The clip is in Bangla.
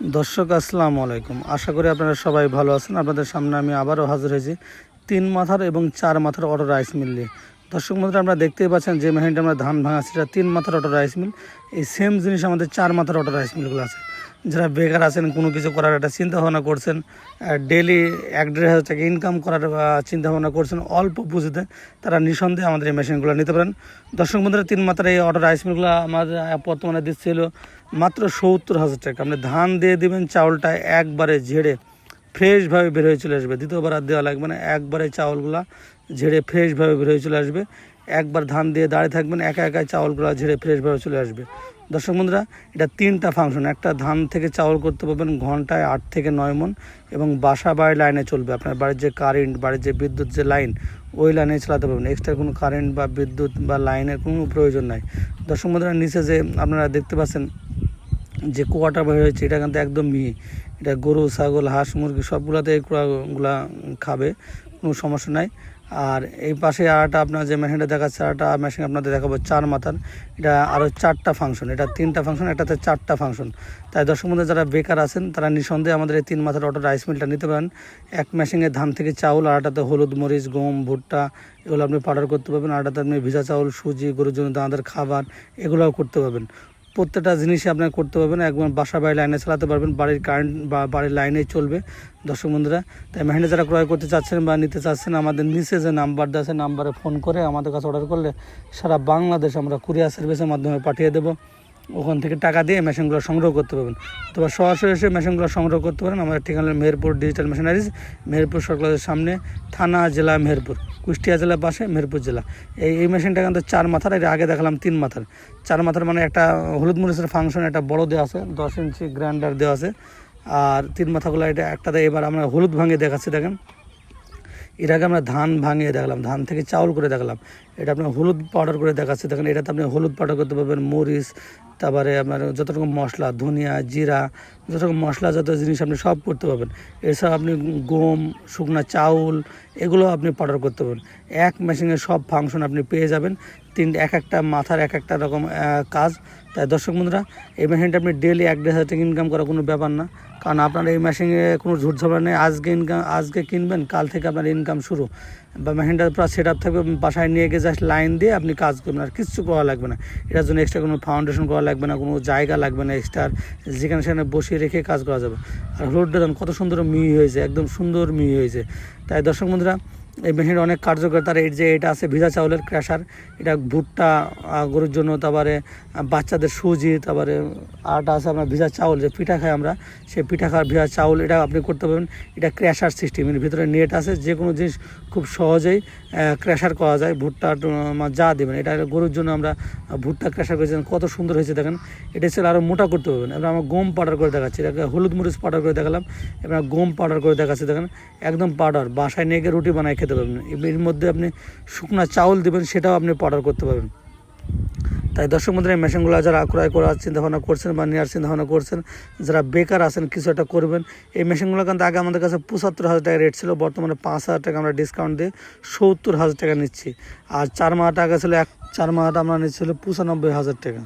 দর্শক, আসসালামু আলাইকুম। আশা করি আপনারা সবাই ভালো আছেন। আপনাদের সামনে আমি আবারও হাজির হয়েছি তিন মাথার এবং চার মাথার অটো রাইস মিল নিয়ে। দর্শক বন্ধুরা আমরা দেখতেই পাচ্ছেন যে মেশিনটা আমরা ধান ভাঙা সেটা তিন মাথার অটো রাইস মিল। এই সেম জিনিস আমাদের চার মাথার অটো রাইস মিলগুলো আছে। যারা বেকার আছেন, কোনো কিছু করার একটা চিন্তা ভাবনা করছেন ডেলি এক দেড় হাজার টাকা ইনকাম করার চিন্তা ভাবনা করছেন, অল্প পুঁজিতে তারা নিঃসন্দেহে আমাদের এই মেশিনগুলো নিতে পারেন। দর্শক বন্ধুরা, তিন মাত্রার এই অটো রাইস মিলগুলো আমাদের বর্তমানে দিচ্ছিল মাত্র সত্তর হাজার টাকা। আপনি ধান দিয়ে দিবেন, চাউলটা একবারে ঝেড়ে ফ্রেশভাবে বের হয়ে চলে আসবে। দ্বিতীয়বার আর দেওয়া লাগবে না, একবারে চাউলগুলা ঝেড়ে ফ্রেশভাবে বের হয়ে চলে আসবে। একবার ধান দিয়ে দাঁড়িয়ে থাকবেন, একা একাই চাউলগুলো ঝেড়ে ফ্রেশভাবে চলে আসবে। দর্শক বন্ধুরা, এটা তিনটা ফাংশন একটা ধান থেকে চাউল করতে পারবেন ঘন্টায় আট থেকে নয় মন এবং বাসা বাড়ি লাইনে চলবে। আপনার বাড়ির যে কারেন্ট বাড়ির যে বিদ্যুৎ যে লাইন ওই লাইনে চালাতে পারবেন। এক্সট্রা কোনো কারেন্ট বা বিদ্যুৎ বা লাইনের কোনো প্রয়োজন নাই। দর্শক বন্ধুরা, নিচে যে আপনারা দেখতে পাচ্ছেন যে কুয়াটা বের হয়েছে, এটা কিন্তু একদম মিহি। এটা গরু, ছাগল, হাঁস, মুরগি সবগুলাতে এই কুড়াগুলা খাবে, কোনো সমস্যা নাই। আর এই পাশে আরেকটা আপনার যে মেশিনটা দেখাচ্ছে, আরেকটা মেশিন আপনাদের দেখাবো চার মাথার। এটা আরও চারটা ফাংশন এটা তিনটা ফাংশন এটাতে চারটা ফাংশন তাই দর্শক মধ্যে যারা বেকার আছেন, তারা নিঃসন্দেহে আমাদের এই তিন মাথার অটো রাইস মিলটা নিতে পারেন। এক মেশিনে ধান থেকে চাউল আরেকটাতে হলুদ মরিচ, গম, ভুট্টা, এগুলো আপনি পাউডার করতে পারবেন। আরেকটাতে আপনি ভিজা চাউল, সুজি, গরুর জন্য দানাদার খাবার, এগুলোও করতে পারবেন। প্রত্যেকটা জিনিসই আপনার করতে পারবেন। একবার বাসা বাড়ি লাইনে চালাতে পারবেন, বাড়ির কারেন্ট বা বাড়ির লাইনেই চলবে। দর্শক বন্ধুরা, তাই মেহেন্ডি যারা ক্রয় করতে চাচ্ছেন বা নিতে চাচ্ছেন, আমাদের নিচে যে নাম্বার দেওয়া আছে নাম্বারে ফোন করে আমাদের কাছে অর্ডার করলে সারা বাংলাদেশ আমরা কুরিয়ার সার্ভিসের মাধ্যমে পাঠিয়ে দেবো। ওখান থেকে টাকা দিয়ে মেশিনগুলো সংগ্রহ করতে পারবেন। অথবা সরাসরি এসে মেশিনগুলো সংগ্রহ করতে পারেন। আমাদের ঠিকানা মেহেরপুর ডিজিটাল মেশিনারিজ মেহেরপুর সরকারের সামনে, থানা, জেলা, মেহেরপুর। কুষ্টিয়া জেলার পাশে মেহেরপুর জেলা। এই এই মেশিনটা কিন্তু চার মাথার এর আগে দেখালাম তিন মাথার। চার মাথার মানে একটা হলুদ মরিচের ফাংশন একটা বড় দেওয়া আছে, দশ ইঞ্চি গ্রাইন্ডার দেওয়া আছে। আর তিন মাথাগুলো এটা একটাতে এবার আমরা হলুদ ভাঙিয়ে দেখাচ্ছি, দেখেন। এর আগে আমরা ধান ভাঙিয়ে দেখলাম, ধান থেকে চাউল করে দেখলাম। এটা আপনার হলুদ পাউডার করে দেখাচ্ছে, দেখেন। এটাতে আপনি হলুদ পাউডার করতে পারবেন, মরিচ তারপরে আপনার যত রকম মশলা, ধনিয়া, জিরা যত রকম মশলা যত জিনিস আপনি সব করতে পারবেন। এছাড়া আপনি গম, শুকনা চাউল, এগুলো আপনি পাউডার করতে পারবেন। এক মেশিনে সব ফাংশন আপনি পেয়ে যাবেন। তিন এক একটা মাথার এক একটা রকম কাজ। তাই দর্শক বন্ধুরা, এই মেশিনটা আপনি ডেলি এক দেড় হাজার ইনকাম করা কোনো ব্যাপার না। কারণ আপনার এই মেশিনে কোনো ঝুট ঝামেলা নেই। আজকে ইনকাম আজকে কিনবেন, কাল থেকে আপনার ইনকাম শুরু। বা মেশিনটা পুরো সেট আপ থাকবে বাসায় নিয়ে গিয়ে জাস্ট লাইন দিয়ে আপনি কাজ করবেন। আর কিচ্ছু করা লাগবে না। এটার জন্য এক্সট্রা কোনো ফাউন্ডেশন করা লাগবে না, কোনো জায়গা লাগবে না এক্সট্রা যেখানে সেখানে বসিয়ে রেখে কাজ করা যাবে। আর দেখুন কত সুন্দর মিহি হয়েছে, একদম সুন্দর মিহি হয়েছে। তাই দর্শক বন্ধুরা এই মেশিনটা অনেক কার্যকর। তার এই যে এটা আছে ভিজা চাউলের ক্র্যাশার, এটা ভুট্টা গরুর জন্য, তারপরে বাচ্চাদের সুজি, তারপরে আটা আছে আমরা ভিজা চাউল, যে পিঠা খাই আমরা, সেই পিঠা খাওয়ার ভিজা চাউল, এটা আপনি করতে পারবেন। এটা ক্র্যাশার সিস্টেম, এর ভিতরে নেট আছে যে কোনো জিনিস খুব সহজেই ক্র্যাশার করা যায়, ভুট্টা যা দেবেন। এটা গরুর জন্য আমরা ভুট্টা ক্র্যাশার করেছিলাম কত সুন্দর হয়েছে, দেখেন। এটা ছিল আরও মোটা করতে পারবেন। এবার আমরা গম পাউডার করে দেখাচ্ছি, এটাকে হলুদ মরিচ পাউডার করে দেখালাম। এবার গম পাউডার করে দেখাচ্ছি, দেখেন। একদম পাউডার, বাসায় নিয়ে গিয়ে রুটি বানায় খেতে পারবেন এর মধ্যে আপনি শুকনা চাউল দেবেন, সেটাও আপনি পাউডার করতে পারবেন। তাই দর্শক বন্ধুরা, এই মেশিনগুলো যারা ক্রয় করার চিন্তাভাবনা করছেন বা নেওয়ার চিন্তাভাবনা করছেন, যারা বেকার আছেন, কিছু একটা করবেন, এই মেশিনগুলো কিন্তু আগে আমাদের কাছে পঁচাত্তর হাজার টাকা রেট ছিল, বর্তমানে পাঁচ হাজার টাকা আমরা ডিসকাউন্ট দিয়ে সত্তর হাজার টাকা নিচ্ছি। আর চার মাস টাকা ছিল এক, চার মাসটা আমরা নিচ্ছিল পঁচানব্বই হাজার টাকা।